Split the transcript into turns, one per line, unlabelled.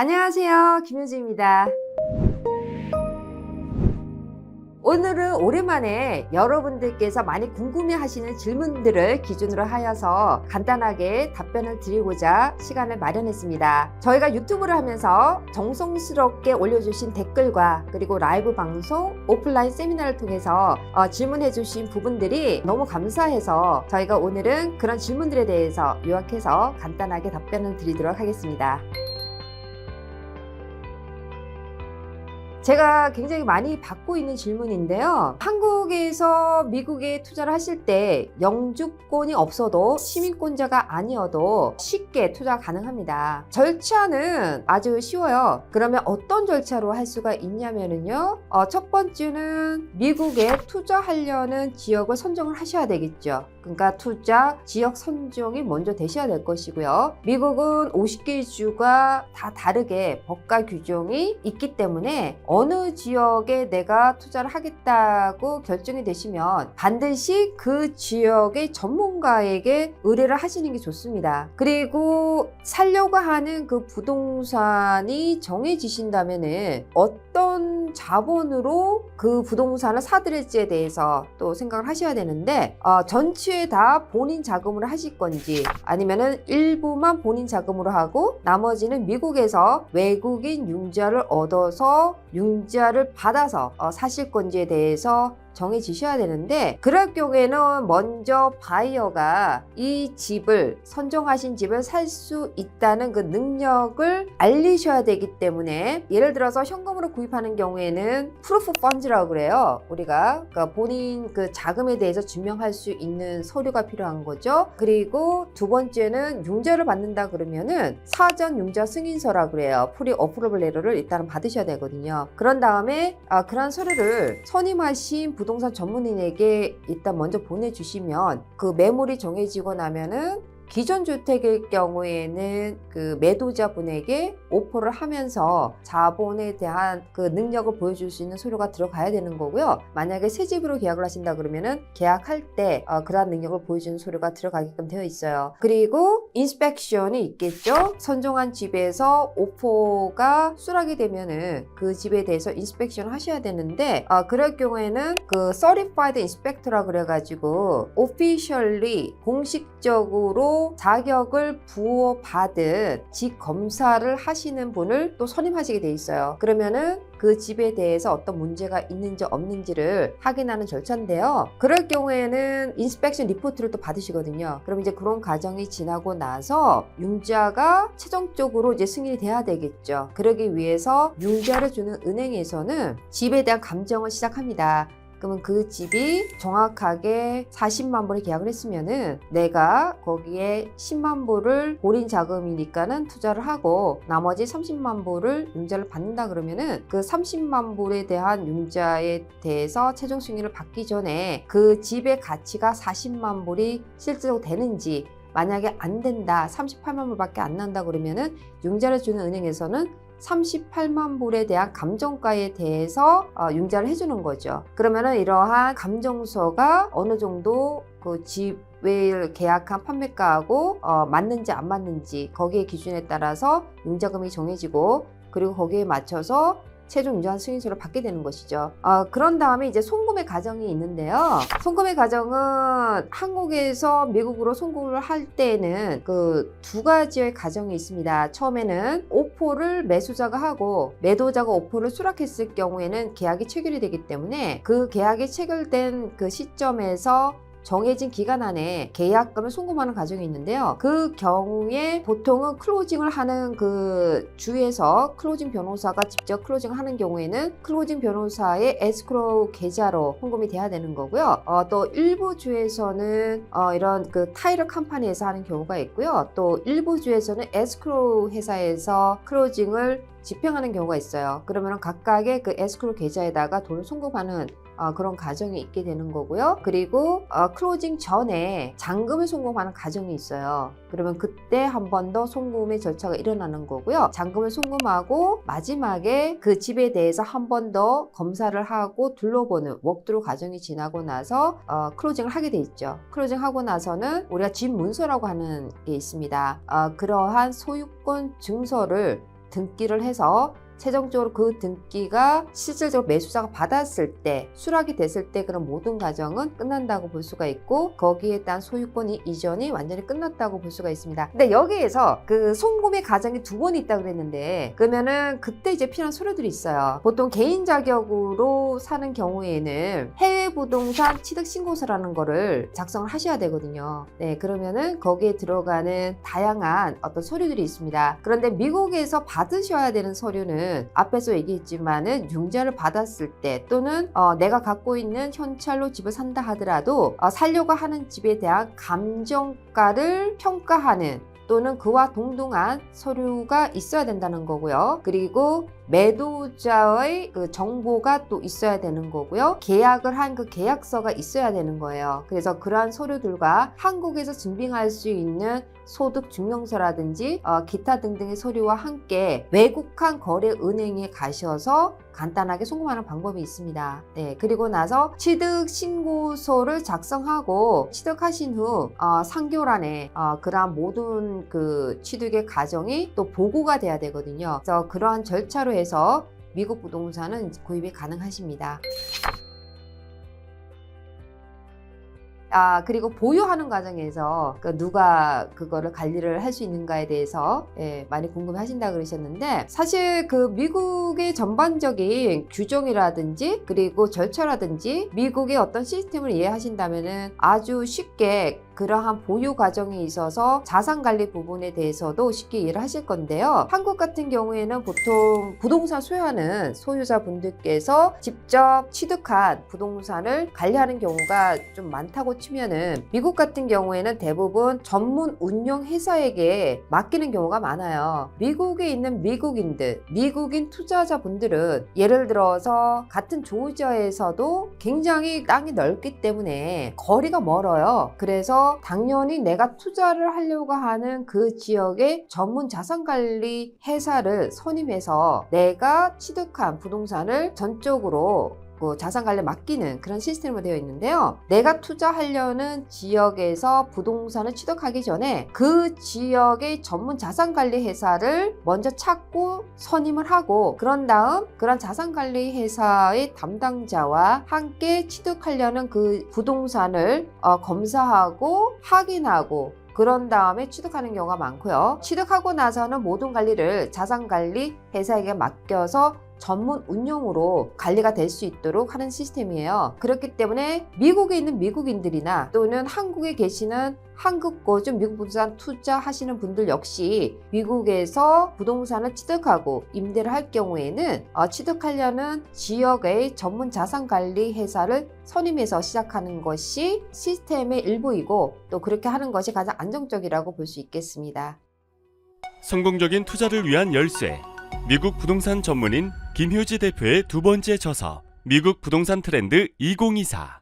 안녕하세요. 김효지입니다. 오늘은 오랜만에 여러분들께서 많이 궁금해 하시는 질문들을 기준으로 하여서 간단하게 답변을 드리고자 시간을 마련했습니다. 저희가 유튜브를 하면서 정성스럽게 올려주신 댓글과 그리고 라이브 방송, 오프라인 세미나를 통해서 어, 질문해주신 부분들이 너무 감사해서 저희가 오늘은 그런 질문들에 대해서 요약해서 간단하게 답변을 드리도록 하겠습니다. 제가 굉장히 많이 받고 있는 질문인데요. 한국에서 미국에 투자를 하실 때 영주권이 없어도 시민권자가 아니어도 쉽게 투자 가능합니다. 절차는 아주 쉬워요. 그러면 어떤 절차로 할 수가 있냐면요. 어, 첫 번째는 미국에 투자하려는 지역을 선정을 하셔야 되겠죠. 그러니까 투자 지역 선정이 먼저 되셔야 될 것이고요. 미국은 50개의 주가 다 다르게 법과 규정이 있기 때문에 어느 지역에 내가 투자를 하겠다고 결정이 되시면 반드시 그 지역의 전문가에게 의뢰를 하시는 게 좋습니다. 그리고 살려고 하는 그 부동산이 정해지신다면은 어떤 자본으로 그 부동산을 사들일지에 대해서 또 생각을 하셔야 되는데 어, 전체 다 본인 자금으로 하실 건지 아니면은 일부만 본인 자금으로 하고 나머지는 미국에서 외국인 융자를 얻어서 융자를 받아서 어, 사실 건지에 대해서 정해지셔야 되는데 그럴 경우에는 먼저 바이어가 이 집을 선정하신 집을 살 수 있다는 그 능력을 알리셔야 되기 때문에 예를 들어서 현금으로 구입하는 경우에는 프로프 펀즈라고 그래요. 우리가 그러니까 본인 그 자금에 대해서 증명할 수 있는 서류가 필요한 거죠. 그리고 두 번째는 융자를 받는다 그러면은 사전 융자 승인서라 그래요. 프리 어프로블 레터를 일단은 받으셔야 되거든요. 그런 다음에 아, 그런 서류를 선임하신 부동 산 전문인에게 일단 먼저 보내주시면 그 매물이 정해지고 나면은 기존 주택일 경우에는 그 매도자분에게 오퍼를 하면서 자본에 대한 그 능력을 보여줄 수 있는 서류가 들어가야 되는 거고요. 만약에 새 집으로 계약을 하신다 그러면은 계약할 때 어, 그러한 능력을 보여주는 서류가 들어가게끔 되어 있어요. 그리고 인스펙션이 있겠죠. 선정한 집에서 오퍼가 수락이 되면은 그 집에 대해서 인스펙션을 하셔야 되는데 어, 그럴 경우에는 그 Certified Inspector라 그래가지고 officially 공식적으로 자격을 부여받은 집 검사를 하시는 분을 또 선임하시게 돼 있어요. 그러면은 그 집에 대해서 어떤 문제가 있는지 없는지를 확인하는 절차인데요. 그럴 경우에는 인스펙션 리포트를 또 받으시거든요. 그럼 이제 그런 과정이 지나고 나서 융자가 최종적으로 이제 승인이 돼야 되겠죠. 그러기 위해서 융자를 주는 은행에서는 집에 대한 감정을 시작합니다. 그러면 그 집이 정확하게 40만 불에 계약을 했으면은 내가 거기에 10만 불을 본인 자금이니까는 투자를 하고 나머지 30만 불을 융자를 받는다 그러면은 그 30만 불에 대한 융자에 대해서 최종 승인을 받기 전에 그 집의 가치가 40만 불이 실제로 되는지 만약에 안 된다 38만 불밖에 안 난다 그러면은 융자를 주는 은행에서는 38만 불에 대한 감정가에 대해서 어, 융자를 해주는 거죠. 그러면은 이러한 감정서가 어느 정도 그 집을 계약한 판매가하고 어, 맞는지 안 맞는지 거기에 기준에 따라서 융자금이 정해지고 그리고 거기에 맞춰서 최종 융자 승인서를 받게 되는 것이죠. 어, 그런 다음에 이제 송금의 과정이 있는데요. 송금의 과정은 한국에서 미국으로 송금을 할 때는 그 두 가지의 과정이 있습니다. 처음에는 오포를 매수자가 하고 매도자가 오포를 수락했을 경우에는 계약이 체결이 되기 때문에 그 계약이 체결된 그 시점에서 정해진 기간 안에 계약금을 송금하는 과정이 있는데요. 그 경우에 보통은 클로징을 하는 그 주에서 클로징 변호사가 직접 클로징 하는 경우에는 클로징 변호사의 에스크로우 계좌로 송금이 돼야 되는 거고요. 어, 또 일부 주에서는 어, 이런 그 타이러 컴퍼니에서 하는 경우가 있고요. 또 일부 주에서는 에스크로우 회사에서 클로징을 집행하는 경우가 있어요. 그러면 각각의 그 에스크로 계좌에다가 돈을 송금하는 어, 그런 과정이 있게 되는 거고요. 그리고 어, 클로징 전에 잔금을 송금하는 과정이 있어요. 그러면 그때 한 번 더 송금의 절차가 일어나는 거고요. 잔금을 송금하고 마지막에 그 집에 대해서 한 번 더 검사를 하고 둘러보는 워크드로 과정이 지나고 나서 어, 클로징을 하게 돼 있죠. 클로징 하고 나서는 우리가 집 문서라고 하는 게 있습니다. 어, 그러한 소유권 증서를 등기를 해서 최종적으로 그 등기가 실질적으로 매수자가 받았을 때 수락이 됐을 때 그런 모든 과정은 끝난다고 볼 수가 있고 거기에 따른 소유권이 이전이 완전히 끝났다고 볼 수가 있습니다. 근데 여기에서 그 송금의 과정이 두 번 있다 그랬는데 그러면은 그때 이제 필요한 서류들이 있어요. 보통 개인 자격으로 사는 경우에는 해외 부동산 취득 신고서라는 거를 작성을 하셔야 되거든요. 네, 그러면은 거기에 들어가는 다양한 어떤 서류들이 있습니다. 그런데 미국에서 받으셔야 되는 서류는 앞에서 얘기했지만은 융자를 받았을 때 또는 어, 내가 갖고 있는 현찰로 집을 산다 하더라도 어, 살려고 하는 집에 대한 감정가를 평가하는 또는 그와 동등한 서류가 있어야 된다는 거고요. 그리고 매도자의 그 정보가 또 있어야 되는 거고요. 계약을 한 그 계약서가 있어야 되는 거예요. 그래서 그러한 서류들과 한국에서 증빙할 수 있는 소득 증명서라든지 어, 기타 등등의 서류와 함께 외국한 거래 은행에 가셔서 간단하게 송금하는 방법이 있습니다. 네, 그리고 나서 취득 신고서를 작성하고 취득하신 후 어, 상교란에 어, 그러한 모든 그 취득의 과정이 또 보고가 돼야 되거든요. 그래서 그러한 절차로 해서 미국 부동산은 구입이 가능하십니다. 아 그리고 보유하는 과정에서 그 누가 그거를 관리를 할 수 있는가에 대해서 예, 많이 궁금해하신다 그러셨는데 사실 그 미국의 전반적인 규정이라든지 그리고 절차라든지 미국의 어떤 시스템을 이해하신다면은 아주 쉽게 그러한 보유 과정에 있어서 자산 관리 부분에 대해서도 쉽게 이해를 하실 건데요. 한국 같은 경우에는 보통 부동산 소유하는 소유자 분들께서 직접 취득한 부동산을 관리하는 경우가 좀 많다고 치면은 미국 같은 경우에는 대부분 전문 운영 회사에게 맡기는 경우가 많아요. 미국에 있는 미국인들, 미국인 투자자분들은 예를 들어서 같은 조지아에서도 굉장히 땅이 넓기 때문에 거리가 멀어요. 그래서 당연히 내가 투자를 하려고 하는 그 지역의 전문 자산관리 회사를 선임해서 내가 취득한 부동산을 전적으로 그 자산 관리 맡기는 그런 시스템으로 되어 있는데요. 내가 투자하려는 지역에서 부동산을 취득하기 전에 그 지역의 전문 자산 관리 회사를 먼저 찾고 선임을 하고 그런 다음 그런 자산 관리 회사의 담당자와 함께 취득하려는 그 부동산을 어, 검사하고 확인하고 그런 다음에 취득하는 경우가 많고요. 취득하고 나서는 모든 관리를 자산 관리 회사에게 맡겨서 전문 운영으로 관리가 될 수 있도록 하는 시스템이에요. 그렇기 때문에 미국에 있는 미국인들이나 또는 한국에 계시는 한국 거주 미국 부동산 투자하시는 분들 역시 미국에서 부동산을 취득하고 임대를 할 경우에는 어, 취득하려는 지역의 전문 자산 관리 회사를 선임해서 시작하는 것이 시스템의 일부이고 또 그렇게 하는 것이 가장 안정적이라고 볼 수 있겠습니다.
성공적인 투자를 위한 열쇠. 미국 부동산 전문인 김효지 대표의 두 번째 저서 미국 부동산 트렌드 2024.